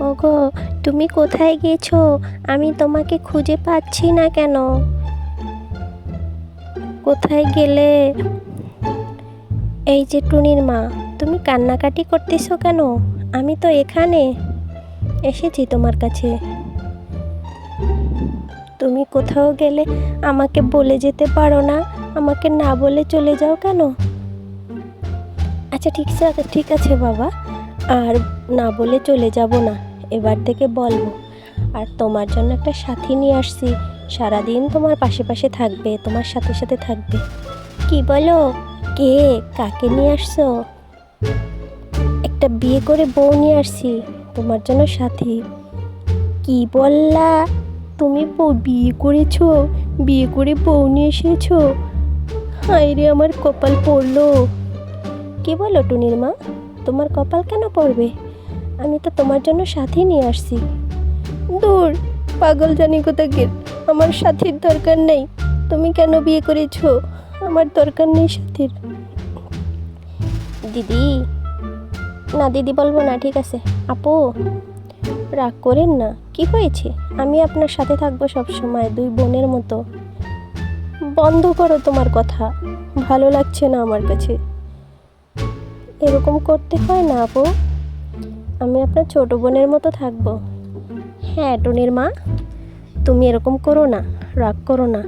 ওগো, তুমি কোথায় গেছো? আমি তোমাকে খুঁজে পাচ্ছি না কেন? কোথায় গেলে? এই যে টুনির মা, তুমি কান্নাকাটি করতেছো কেন? আমি তো এখানে। এসেছি তোমার কাছে। তুমি কোথাও গেলে আমাকে বলে যেতে পারো না? আমাকে না বলে চলে যাও কেন? আচ্ছা ঠিক আছে ঠিক আছে বাবা। আর না বলে চলে যাব না, এবার থেকে বলব। আর তোমার জন্য একটা সাথী নিয়ে আসছি, সারাদিন তোমার পাশে পাশে থাকবে, তোমার সাথে সাথে থাকবে। কি বলো? কে? কাকে নিয়ে আসছো? একটা বিয়ে করে বউ নিয়ে আসছি, তোমার জন্য সাথী। কি বললা? তুমি বিয়ে করেছ, বিয়ে করে বউ নিয়ে এসেছ? হায় রে, আমার কপাল পড়ল। কি বলো টুনির মা? তোমার কপাল কেন পড়বে? আমি তো তোমার জন্য সাথী নিয়ে আসছি। দূর, পাগল জানি কোথাকে। আমার সাথীর দরকার নেই। তুমি কেন বিয়ে করেছ? আমার দরকার নেই সাথীর। দিদি। না, দিদি বলব না, ঠিক আছে। আপু, রাগ করেন না। কি হয়েছে? আমি আপনার সাথে থাকব সব সময়, দুই বোনের মতো। বন্ধ করো তোমার কথা। ভালো লাগছে না আমার কাছে। এরকম করতে হয় না, আপু। আমি আপনার ছোট বোনের মতো থাকব। হ্যাঁ টুনির মা। তুমি এরকম করো না, রাগ করো না।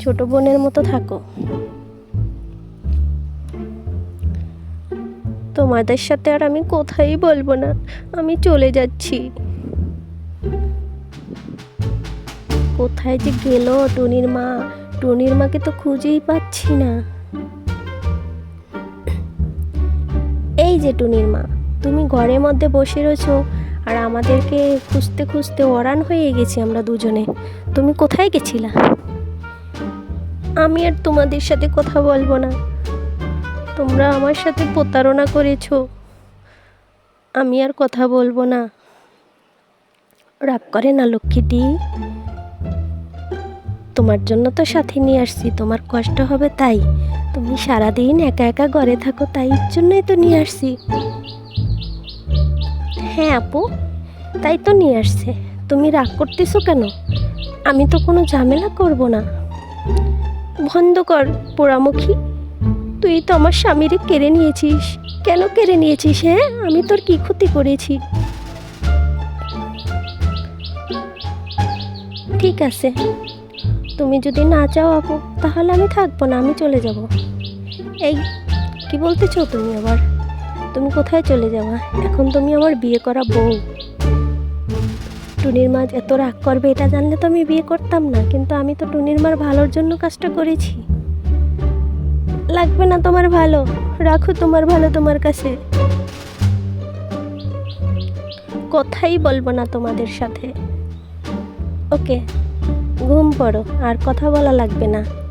ছোট বোনের মতো থাকো। তোমাদের সাথে আর আমি কোথায় বলব না? আমি চলে যাচ্ছি। কোথায় যে গেল টুনির মা? টুনির মাকে তো খুঁজেই পাচ্ছি না। এই যে টুনির মা। তুমি ঘরের মধ্যে বসে রয়েছো আর আমাদেরকে খুঁজতে খুঁজতে অরান হয়ে গেছি আমরা দুজনে। তুমি কোথায় গেছিলা? আমি আর তোমাদের সাথে কথা বলব না। তোমরা আমার সাথে প্রতারণা করেছ। আমি আর কথা বলব না। রাগ করে না, লক্ষ্মীটি। তোমার জন্য তো সাথে নিয়ে আসছি, তোমার কষ্ট হবে তাই। তুমি সারাদিন একা একা ঘরে থাকো, তাই জন্যই তো নিয়ে আসছি। হ্যাঁ আপু, তাই তো নিয়ে আসছে। তুমি রাগ করতেছো কেন? আমি তো কোনো ঝামেলা করব না। বন্ধ কর, পোড়ামুখী। তুই তো আমার স্বামীরে কেড়ে নিয়েছিস। কেন কেড়ে নিয়েছিস হ্যাঁ? আমি তোর কি ক্ষতি করেছি? ঠিক আছে। তুমি যদি না চাও আপু, তাহলে আমি থাকব না, আমি চলে যাব। এই, কি বলতেছো তুমি আবার? তুমি কোথায় চলে যাওয়া এখন তুমি আমার বিয়ে করা বউ। টুনির মাছ এত রাগ করবে, এটা জানলে তো আমি বিয়ে করতাম না, কিন্তু আমি তো টুনির মার ভালোর জন্য কাজটা করেছি। লাগবে না তোমার ভালো, রাখো তোমার ভালো তোমার কাছে। কথাই বলব না তোমাদের সাথে। ওকে। ঘুম পড়ো আর কথা বলা লাগবে না।